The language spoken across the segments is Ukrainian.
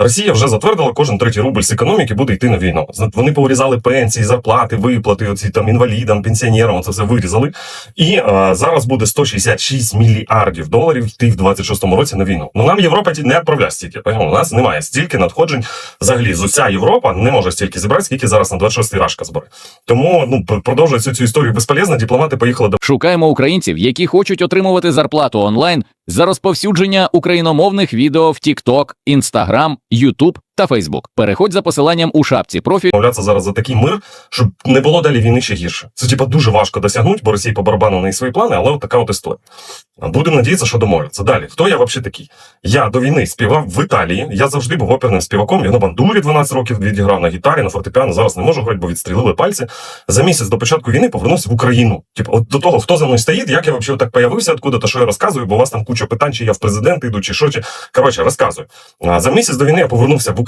Росія вже затвердила, кожен третій рубль з економіки буде йти на війну. Вони повирізали пенсії, зарплати, виплати, оці там інвалідам, пенсіонерам, це все вирізали. І е, зараз буде 166 мільярдів доларів йти в 26-му році на війну. Ну нам Європа не відправляє стільки. У нас немає стільки надходжень. Взагалі, з уся Європа не може стільки зібрати, скільки зараз на 26-й рашка збере. Тому ну пр- продовжують цю, цю історію безполезно. Дипломати поїхали до Шукаємо українців, які хочуть отримувати зарплату онлайн за розповсюдження україномовних відео в TikTok, Instagram, YouTube та Facebook. Переходь за посиланням у шапці профілю. домовлятися зараз за такий мир, щоб не було далі війни ще гірше. Це типа дуже важко досягнути, бо Росія по барабану неї свої плани, але от така от історія. Будемо надіятися, що домовляться. Далі, хто я взагалі такий? Я до війни співав в Італії. Я завжди був оперним співаком. Я на бандурі 12 років відіграв на гітарі, на фортепіано. Зараз не можу грати, бо відстрілили пальці. За місяць до початку війни повернувся в Україну. Типу, от до того, хто за мною стоїть, як я взагалі так появився, откуда то що я розказую, бо у вас там куча питань, чи я в президенти йду, чи що, чи коротше, розказую. За місяць до війни я повернувся в Україну.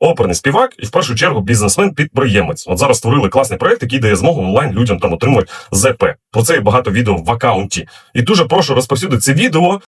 оперний співак і в першу чергу бізнесмен-підприємець. От зараз створили класний проект, який дає змогу онлайн людям там отримувати ЗП. Про це є багато відео в акаунті. І дуже прошу розповсюдити це відео,